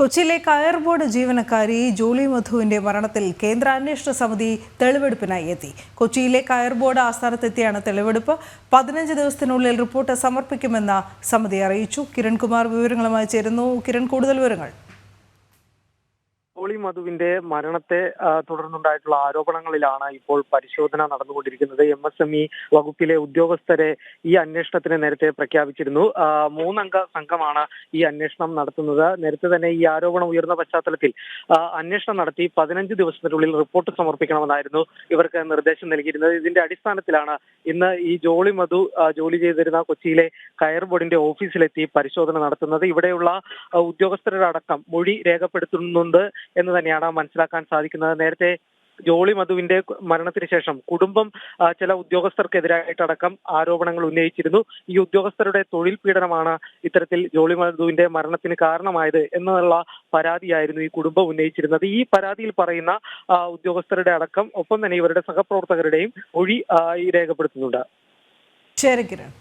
കൊച്ചിയിലെ കയർ ബോർഡ് ജീവനക്കാരി ജോളി മധുവിന്റെ മരണത്തിൽ കേന്ദ്ര അന്വേഷണ സമിതി തെളിവെടുപ്പിനായി എത്തി. കൊച്ചിയിലെ കയർ ബോർഡ് ആസ്ഥാനത്തെത്തിയാണ് തെളിവെടുപ്പ്. പതിനഞ്ച് ദിവസത്തിനുള്ളിൽ റിപ്പോർട്ട് സമർപ്പിക്കുമെന്ന സമിതി അറിയിച്ചു. കിരൺകുമാർ വിവരങ്ങളുമായി ചേരുന്നു. കിരൺ കൂടുതൽ വിവരങ്ങൾ. പോളി മധുവിന്റെ മരണത്തെ തുടർന്നുണ്ടായിട്ടുള്ള ആരോപണങ്ങളിലാണ് ഇപ്പോൾ പരിശോധന നടന്നുകൊണ്ടിരിക്കുന്നത്. എം എസ് എം ഇ വകുപ്പിലെ ഉദ്യോഗസ്ഥരെ ഈ അന്വേഷണത്തിന് നേരത്തെ പ്രഖ്യാപിച്ചിരുന്നു. മൂന്നംഗ സംഘമാണ് ഈ അന്വേഷണം നടത്തുന്നത്. നേരത്തെ തന്നെ ഈ ആരോപണം ഉയർന്ന പശ്ചാത്തലത്തിൽ അന്വേഷണം നടത്തി പതിനഞ്ച് ദിവസത്തിനുള്ളിൽ റിപ്പോർട്ട് സമർപ്പിക്കണമെന്നായിരുന്നു ഇവർക്ക് നിർദ്ദേശം നൽകിയിരുന്നത്. ഇതിന്റെ അടിസ്ഥാനത്തിലാണ് ഇന്ന് ഈ ജോളി മധു ജോലി ചെയ്തിരുന്ന കൊച്ചിയിലെ കയർ ബോർഡിന്റെ ഓഫീസിലെത്തി പരിശോധന നടത്തുന്നത്. ഇവിടെയുള്ള ഉദ്യോഗസ്ഥരുടെ അടക്കം മൊഴി രേഖപ്പെടുത്തുന്നുണ്ട് എന്ന് തന്നെയാണ് മനസ്സിലാക്കാൻ സാധിക്കുന്നത്. നേരത്തെ ജോളി മധുവിന്റെ മരണത്തിന് ശേഷം കുടുംബം ചില ഉദ്യോഗസ്ഥർക്കെതിരായിട്ടടക്കം ആരോപണങ്ങൾ ഉന്നയിച്ചിരുന്നു. ഈ ഉദ്യോഗസ്ഥരുടെ തൊഴിൽ പീഡനമാണ് ഇത്തരത്തിൽ ജോളി മധുവിന്റെ മരണത്തിന് കാരണമായത് എന്നുള്ള പരാതിയായിരുന്നു ഈ കുടുംബം ഉന്നയിച്ചിരുന്നത്. ഈ പരാതിയിൽ പറയുന്ന ഉദ്യോഗസ്ഥരുടെ അടക്കം ഒപ്പം തന്നെ ഇവരുടെ സഹപ്രവർത്തകരുടെയും ഒഴി രേഖപ്പെടുത്തുന്നുണ്ട്. ശരി കിരൺ.